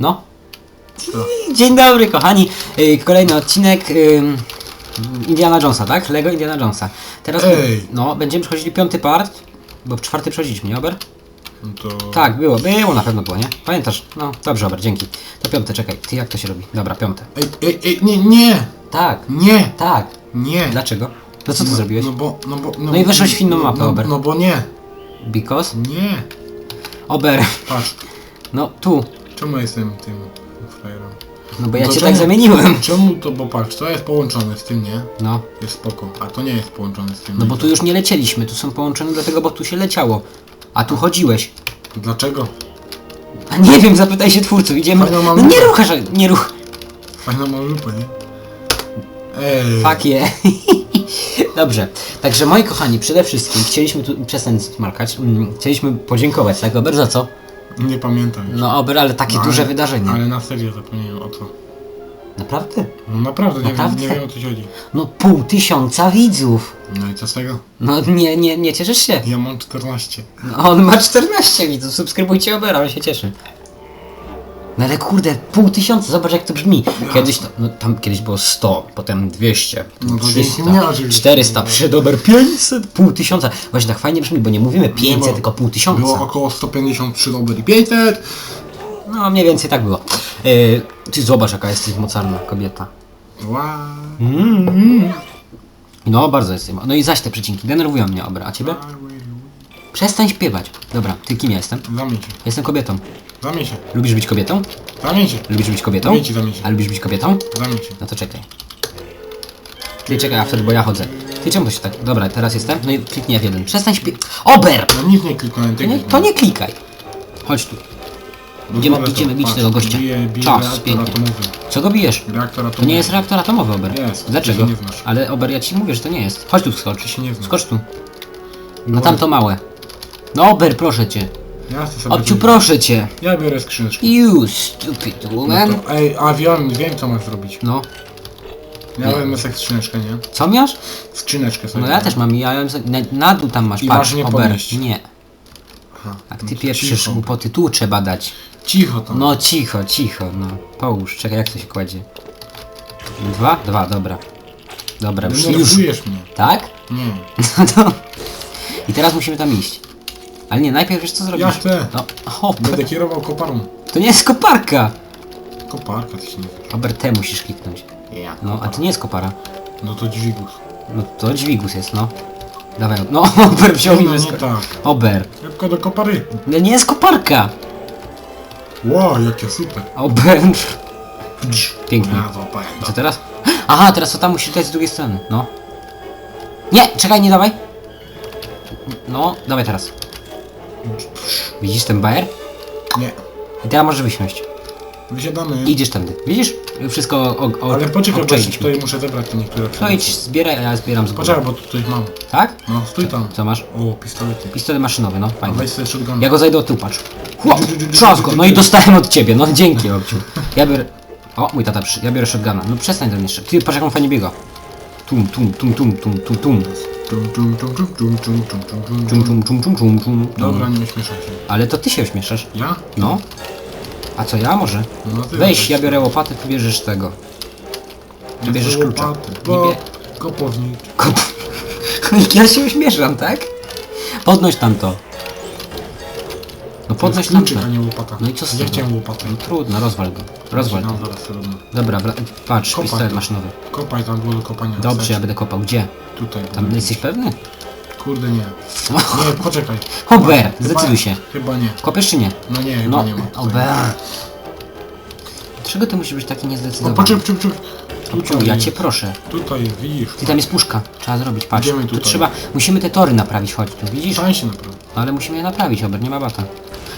No. Dzień dobry, kochani. Y, Kolejny odcinek ym, Indiana Jonesa, tak? Lego Indiana Jonesa. Teraz Ej. no, będziemy przechodzili piąty part, bo czwarty przechodziliśmy, nie Ober? No to... Tak, było, było na pewno było, nie? Pamiętasz? No, dobrze, Ober, dzięki. To piąte, czekaj. Ty, jak to się robi? Dobra, piąte. Ej, ej, ej, nie, nie! Tak, Nie! tak. Nie! Dlaczego? No co ty no, zrobiłeś? No bo, no bo... No i weszłeś w inną mapę, no, Ober. No bo nie! Because? Nie! Ober, Patrz, no tu. Czemu jestem tym frajerem? No bo ja No cię czemu- tak zamieniłem. Czemu to, bo patrz, to jest połączone z tym, nie? No, Jest spoko, a to nie jest połączone z tym. no bo tu już nie lecieliśmy, tu są połączone dlatego, bo tu się leciało. A tu chodziłeś. Dlaczego? A nie wiem, zapytaj się twórców, idziemy. Fajną mam No nie lupę. ruchasz, nie ruch. Fajna ma lupę, nie? Ej! Fuck je. Dobrze, także moi kochani, przede wszystkim chcieliśmy tu przestań smarkać. Mm, chcieliśmy podziękować, tak Ober, za co? Nie pamiętam już. No Ober, ale takie No, duże ale- wydarzenie. Ale na serio zapomniałem o co. Naprawdę? No naprawdę, nie, Naprawdę? Wiem, nie wiem o co ci chodzi. No pół tysiąca widzów. No i co z tego? No nie, nie, nie cieszysz się? Ja mam 14. No, on ma 14 widzów, subskrybujcie Obera, on się cieszy. No ale kurde, pół tysiąca, zobacz jak to brzmi. Kiedyś to, no tam kiedyś było 100, potem 200, No to 300, dzięki mnie oczywiście. 400, przyszedł Ober 500, pół tysiąca. Właśnie tak fajnie brzmi, bo nie mówimy 500, było- tylko pół tysiąca. Było około 153 doby i 500. No mniej więcej tak było. Yy, ty zobacz jaka jesteś mocarna kobieta. Wow. No bardzo jesteś. No i zaś te przecinki denerwują mnie, Ober, a ciebie? Przestań śpiewać. Dobra, ty kim ja jestem? Zamień się. Jestem kobietą. Zamień się. Lubisz być kobietą? Zamień się. Lubisz być kobietą? Zamień się, zamień się. A lubisz być kobietą? Zamień się. No to czekaj. Ty czekaj, a wtedy, bo ja chodzę. Ty czemu się tak... Dobra, teraz jestem. No i kliknij F1. Przestań śpie... Ober! No nic nie kliknąłem. To ty nie, to nie klikaj. Chodź tu. No idziemy- dobra, to idziemy bić patrz, tego gościa. Bije, bije Czas, reaktor pięknie. atomowy. Co go bijesz? Reaktor atomowy. To nie jest reaktor atomowy, Ober. Jest, ty Dlaczego? się nie znasz. Ale Ober, ja ci mówię, że to nie jest. Chodź tu skocz. Się nie znasz. Skocz tu. Na tamto małe. No Ober, proszę cię. Ja chcę sobie Obciu, proszę cię. Ja biorę skrzyneczkę. You stupid No woman. to, ej, a wiem, wiem co masz zrobić. No. Ja Nie. wezmę sobie skrzyneczkę, nie? Co miałeś? Skrzyneczkę sobie. No ja też mam, ja ją za- na, na dół tam masz, I patrz, masz nie Ober. podnieść. Nie. Aha. Jak no ty to pieprzysz cicho. głupoty, tu trzeba dać. Cicho tam. No cicho, cicho, no. Połóż, czekaj, jak to się kładzie. Dwa? Dwa, dobra. Dobra, już, już. Denerwujesz mnie. Tak? Nie. No to... I teraz musimy tam iść. Ale nie, najpierw wiesz co zrobisz? Ja chcę. No, o, Będę kierował koparą. to nie jest koparka! Koparka ty się nie. Ober, te musisz kliknąć. Ja. No, a to nie jest kopara. No to dźwigus. No, to dźwigus jest, no. Dawaj, no, Ober wziął mi No nie wysko- tak. Ober. Szybko do kopary. No nie jest koparka! Wow, jakie super. Ober. Pięknie. Ja złapałem to. Co teraz? Aha, teraz to tam musi lecieć z drugiej strony, no. Nie, czekaj, nie dawaj. No, dawaj teraz. Widzisz ten bajer? Nie. I teraz możesz wysiąść. Wysiadamy. Idziesz tędy. Widzisz? Wszystko o, o, Ale poczekaj, bo tutaj muszę zebrać te niektóre To przedmioty. idź, zbieraj, a ja zbieram z góry. Poczekaj, bo tutaj mam. Tak? No, stój tam. Co masz? O, pistolety. Pistolet maszynowy, no A fajnie. weź sobie shotgun. Ja go zajdę od tyłu, patrz. Chłop, trzask go, no i dostałem od ciebie, no dzięki obciu. Ja biorę... O, mój tata przy... Ja biorę shotguna. No przestań ten jeszcze. Ty, patrz jak on fajnie biega. Tum, tum, tum, tum, tum, tum, tum. Czum, czum, czum, czum, czum, czum. Dobra, nie śmieszaj się. Ale to ty się uśmieszasz. Ja? No. A co ja może? No ty Weź, ja biorę łopatę, ty bierzesz tego. Ty bierzesz klucza. Łopaty, Nie Bo... bie... Kopownik. Kop... Ja się uśmieszam, tak? Podnoś tam to. No podnoś kluczyk, to. a nie łopata. No i co z Ja tego? chciałem łopatę. Trudno, rozwal go. Rozwal No, zaraz to robię. Dobra, wra... patrz, Kopaj pistolet to. maszynowy. Kopaj tam było do kopania. Dobrze, ja będę kopał. Gdzie? Tutaj. Tam jesteś pewny? Kurde nie. Nie, poczekaj. Ober, Chyba- zdecyduj się. Chyba nie. Kopiesz czy nie? No nie, chyba No, nie ma. ober. Dlaczego ty musisz być taki niezdecydowany? poczekaj, poczekaj, poczekaj. Obciu, ja cię proszę. Tutaj, widzisz. Ty tam jest puszka. Trzeba zrobić, patrz. Idziemy Tu tutaj. trzeba... Musimy te tory naprawić, chodź tu, widzisz? Stań się naprawdę. No, ale musimy je naprawić, Ober, nie ma bata.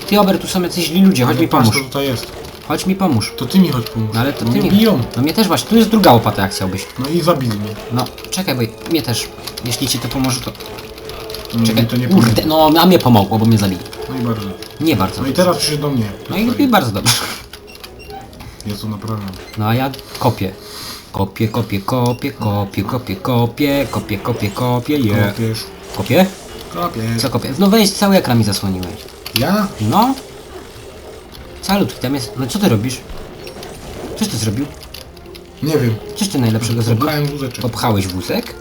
Ty, Ober, tu są jacyś źli ludzie, chodź mi pomóż. to tutaj jest. Chodź mi pomóż. To ty mi chodź pomóż. No ale to Bo ty mnie mi... biją. No mnie też właśnie, tu jest druga łopata, jak chciałbyś. No i zabili mnie. No, czekaj, bo mnie też. Jeśli ci to pomoże, to... No, Czekaj, mi to nie kurde, pomoże. no a mnie pomogło, bo mnie zabili. No i bardzo. Nie bardzo. No i teraz przyszedł do mnie. No i, i bardzo dobrze. Jezu, naprawdę. No a ja kopię. Kopię, kopię, kopię, kopię, kopię, kopię, kopię, kopię, kopię, je. Kopiesz. Kopię? Kopiesz. Co kopię? No weź, cały ekran mi zasłoniłeś. Ja? No, Salutki, tam jest... No co ty robisz? Coś ty zrobił? Nie wiem. Coś ty najlepszego zrobił? Popchałem wózeczek. Popchałeś wózek?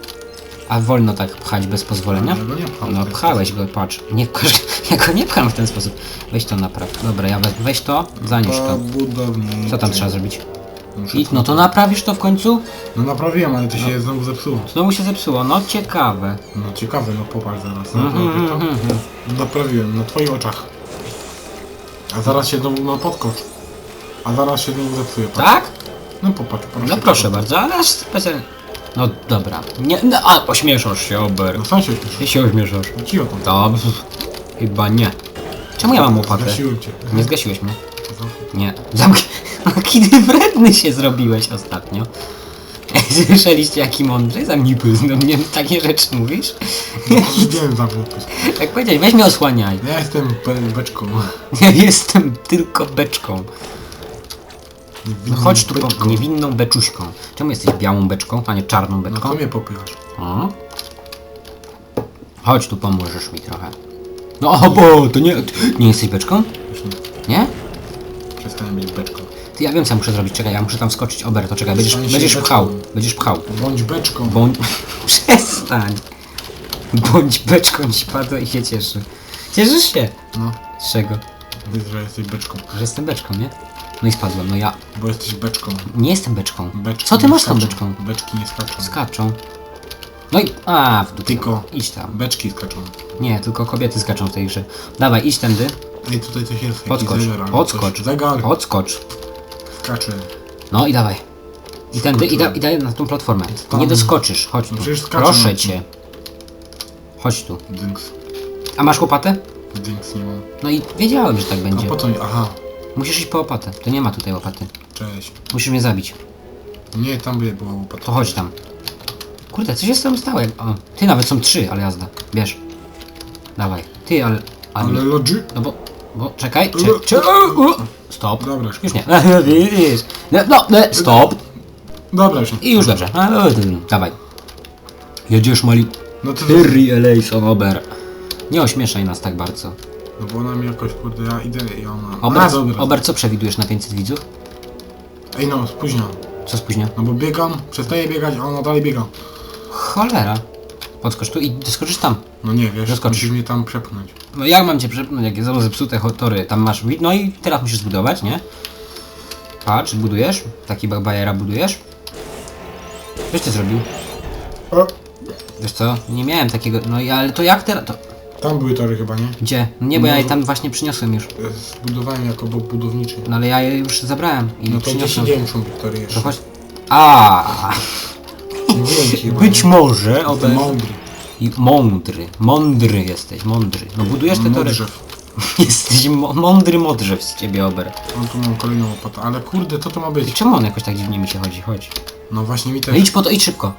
A wolno tak pchać bez pozwolenia? Go nie pcham. No pchałeś go, patrz. Nie, ja go nie pcham w ten sposób. Weź to napraw. Dobra, ja we, weź to, zanieś to. budowniczy. Co tam trzeba zrobić? Muszę I, no to naprawisz to w końcu? No naprawiłem, ale to się znowu zepsuło. Znowu się zepsuło, no ciekawe. No ciekawe, no popatrz zaraz. Mhm, Naprawię to. mhm, mhm. Naprawiłem, na twoich oczach. A zaraz się znowu, no podkocz. A zaraz się znowu zepsuje. patrz. Tak? No popatrz, proszę. No proszę bardzo, ale aż specjalnie... No dobra. Nie, no, a ośmieszasz się, Ober. No sam się. Ty się ośmieszasz. No tam. Dobrze. Chyba nie. Czemu ja mam łopatę? Zgasiłem cię. Nie zgasiłeś mnie. Nie. Zamk... No kiedy wredny się zrobiłeś ostatnio. Słyszeliście jaki mądry? Zamknij pysk, do mnie takie rzeczy mówisz? No. Jak powiedziałeś, weź mnie osłaniaj. Ja jestem be beczką. Ja jestem tylko beczką. No chodź tu beczką. po niewinną beczuśką. Czemu jesteś białą beczką, a nie czarną No beczką? co mnie popychasz? O. Chodź tu, pomożesz mi trochę. No bo to nie... Nie jesteś beczką? Już nie. Nie? Przestań być beczką. Ty, ja wiem co muszę zrobić, czekaj, ja muszę tam skoczyć. Ober, to czekaj, będziesz, się będziesz beczką. pchał, będziesz pchał. Bądź beczką. Bądź... Przestań. Bądź beczką ci padło i się cieszy. Cieszysz się? No. Z czego? Wiesz, że jesteś beczką. Że jestem beczką, nie? No i spadłem, no ja Bo jesteś beczką. nie jestem beczką. Beczki Co ty nie masz z tą skaczą. beczką? Beczki nie skaczą. Skaczą. No i... A, w dupie. Tylko. Idź tam. Beczki skaczą. Nie, tylko kobiety skaczą w tej grze. Dawaj, idź tędy. Ej, tutaj coś jest. jakiś Podskocz, zegar albo podskocz. Zegar. podskocz. Skacze. No i dawaj. I tędy, i, da, i daj na tą platformę. Tam. Nie doskoczysz, chodź tu. Przecież skaczę Proszę na cię. Chodź tu. Dynks. A masz łopatę? Dynks nie mam. No i wiedziałem, że tak A będzie. po co? Aha. Musisz iść po łopatę. To nie ma tutaj łopaty. Cześć. Musisz mnie zabić. Nie, tam by była łopata. To chodź tam. Kurde, coś jest tam stałe. O, ty nawet są trzy, ale jazda. Bierz. Dawaj. Ty, ale... ale... Ale lodży? No bo... Bo czekaj, czek, czek, Stop. Dobra, Już nie. Widzisz. No, no, no, stop. Dobra już. I już dobrze. A, no, ty, Dawaj. Jedziesz, mali... No to Elejson, Ober. Nie ośmieszaj nas tak bardzo. No bo ona mi jakoś, kurde, ja idę i ona... Ober, A, dobra. Ober co przewidujesz na 500 widzów? Ej no, spóźniam. Co spóźnia? No bo biegam, przestaję biegać, a ona dalej biega. Cholera. Podskocz tu i doskoczysz tam. No nie, wiesz, Zaskoczysz. musisz mnie tam przepchnąć. No jak mam cię przepchnąć, jak są zepsute ho- tory? Tam masz... wi- No i teraz musisz zbudować, nie? Patrz, budujesz. Taki ba- bajera budujesz. Coś ty zrobił? Wiesz co? Nie miałem takiego... No i ale to jak teraz... To... Tam były tory chyba, nie? Gdzie? No nie, bo ja No. je tam właśnie przyniosłem już. E, Zbudowałem jako bok budowniczy. No ale ja je już zabrałem i No to gdzieś przyniosłem. indziej muszą być tory To jeszcze. chodź... A, Być może, Ober... mądry. I mądry, mądry jesteś, mądry. No budujesz te tory. Modrzew. Jesteś mo mądry modrzew z ciebie, Ober. Mam tu mam kolejną łopatę, ale kurde, co to ma I być? czemu on jakoś tak dziwnie mi się chodzi? Chodź. No właśnie mi No też. idź po to, idź szybko.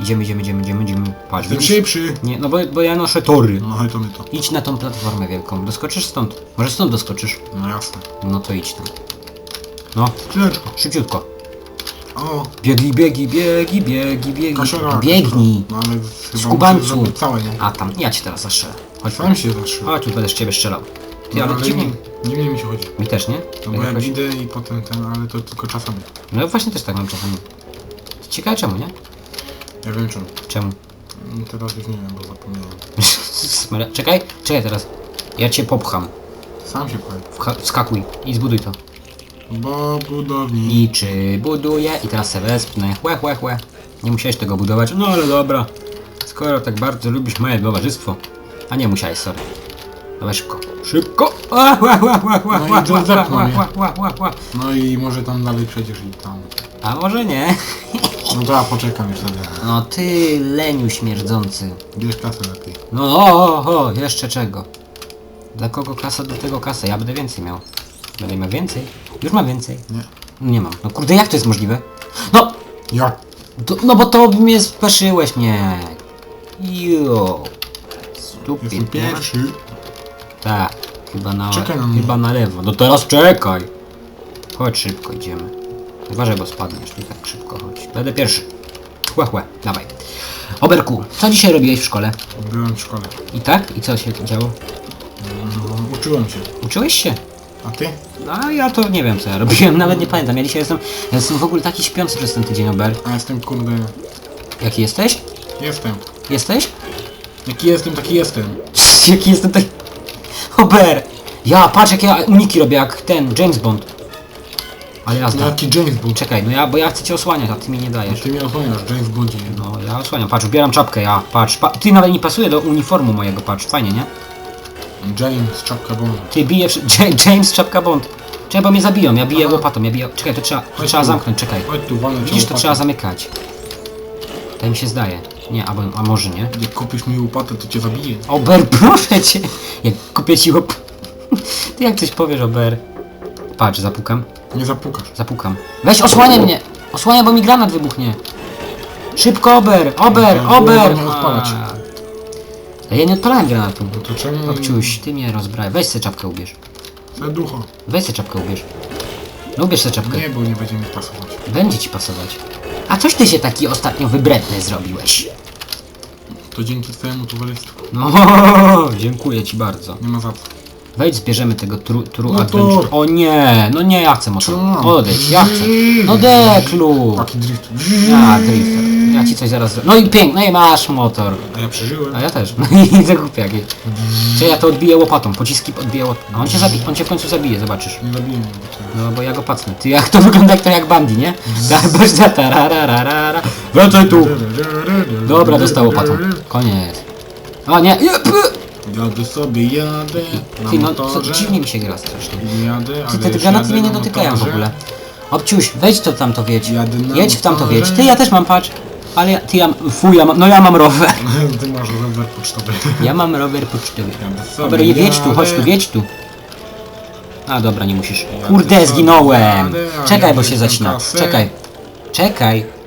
Idziemy, idziemy, idziemy, idziemy, idziemy. Patrz, Jestem widzisz? szybszy. Nie, no bo, bo ja noszę tory. No chodź to my to. Idź na tą platformę wielką. Doskoczysz stąd. Może stąd doskoczysz. No jasne. No to idź tam. No, Skrzyneczko. szybciutko. O, Biegi, biegi, biegi, biegi, biegi. kasiora. Biegnij. No ale chyba Skubańcu. muszę zrobić całe, nie? A tam, ja cię teraz zastrzelę. Chodź. Sam się zastrzył. Chodź, tu będę z ciebie strzelał. Ty, No, ale ale dziwnie. nie, dziwnie mi się chodzi. Mi też, nie? No bo jak Jakoś- idę i potem ten, ale to tylko czasami. No właśnie też tak mam czasami. Ciekawe czemu, nie? Ja wiem czemu. Czemu? Mm, Teraz już nie wiem, bo zapomniałem. Czekaj, czekaj teraz. Ja cię popcham. Sam się powiem. Wcha- Wskakuj i zbuduj to. Bo budownik. I czy buduję? I teraz se wespnę. Łe, łe, łe. Nie musiałeś tego budować. No ale dobra. Skoro tak bardzo lubisz moje towarzystwo. A nie musiałeś, sorry. Dawaj szybko. Szybko! Ła, ła, ła, ła, ła, No i ła, to ła, zepnął ła, mnie. ła, ła, ła, ła. No i może tam dalej przejdziesz i tam. A może nie? No to ja poczekam już wtedy. No ty, leniu śmierdzący. Bierz kasę lepiej. No o, o, o, jeszcze czego? Dla kogo kasa, do tego kasa. Ja będę więcej miał. Będę miał więcej? Już mam więcej. Nie. Nie mam. No kurde, jak to jest możliwe? No! Jak? To, no bo to mnie speszyłeś mnie. Jo. Stupid, nie? pierwszy. Tak. Chyba na, Czekaj na mnie. chyba na lewo. No teraz czekaj. Chodź szybko, idziemy. Uważaj, bo spadniesz. Tu tak szybko chodź. Będę pierwszy. Chłe, chłe. Dawaj. Oberku, co dzisiaj robiłeś w szkole? Byłem w szkole. I tak? I co się działo? No, Uczyłem się. Uczyłeś się? A ty? A ja to nie wiem co ja robiłem, nawet nie pamiętam. Ja dzisiaj jestem, ja jestem w ogóle taki śpiący przez ten tydzień, Ober. A jestem kurde... Jaki jesteś? Jestem. Jesteś? Jaki jestem, taki jestem. Jaki jestem taki... Ober! Ja, patrz jakie ja uniki robię, jak ten, James Bond. Ale No jazda. jaki James Bond. Czekaj, no ja, bo ja chcę cię osłaniać, a ty mi nie dajesz. Ty mnie osłaniasz, James Bondzie. No, ja osłaniam, patrz, ubieram czapkę, ja, patrz, pa ty nawet nie pasuje do uniformu mojego, patrz, fajnie, nie? James, czapka Bond. Ty bije, przy- J- James Czapka Bond. Czekaj, bo mnie zabiją, ja biję łopatą, ja biję, czekaj, to trzeba, to Chodź trzeba tu. zamknąć, czekaj. Chodź tu, cię Widzisz, to łopatą. trzeba zamykać. Tak mi się zdaje. Nie, albo, a może nie? Jak kupisz mi łopatę, to cię zabiję. Ober, proszę cię! Jak kupię ci łop... Ty jak coś powiesz, Ober. Patrz, zapukam, Nie zapukasz. zapukam. Weź, osłaniaj mnie! Osłaniaj, bo mi granat wybuchnie. Szybko, Ober! Ober! Ober! nie odpalać. A ja nie odpalałem granatu. No to czemu... Obciuś, ty mnie rozbraj. Weź se czapkę ubierz. Serducho. Weź se czapkę ubierz. No ubierz se czapkę. Nie, bo nie będzie mi pasować. Będzie ci pasować. A coś ty się taki ostatnio wybredny zrobiłeś? To dzięki twojemu towarzystwu. No, dziękuję ci bardzo. Nie ma za co. Wejdź, zbierzemy tego tru, tru Motor. adventure. O nie, no nie, ja chcę motor. Odejdź, ja chcę. No deklu. Taki drift. Ja, drifter. Ci coś zaraz... No i pięknie, no i masz motor. A ja przeżyłem. A ja też. No i zakupię jakieś. Czy ja to odbiję łopatą, pociski odbiję łopatą. A on cię, zabi on cię w końcu zabije, zobaczysz. Nie zabiję mnie. No bo ja go pacnę. Ty jak to wygląda jak to jak Bandy, nie? Barza tarararara. Wracaj tu! Dobra, dostał łopatą. Koniec. O nie! Jadę sobie, jadę na Ty no, co, motorze. dziwnie mi się gra strasznie. Jadę, Ty, ale te, już granaty jadę mnie nie na dotykają w motorze. ogóle. Obciuś, wejdź to tam to wiedź. Jadę na Jedź w tamto wiedź. Ty ja też mam patrz. Ale ja, ty ja, fuj, ja mam, no ja mam rower. Ty masz rower pocztowy. Ja mam rower pocztowy. Dobra, nie wiedź tu, chodź tu, wiedź tu. A dobra, nie musisz. Kurde, zginąłem. Czekaj, bo się zacina. Czekaj. Czekaj.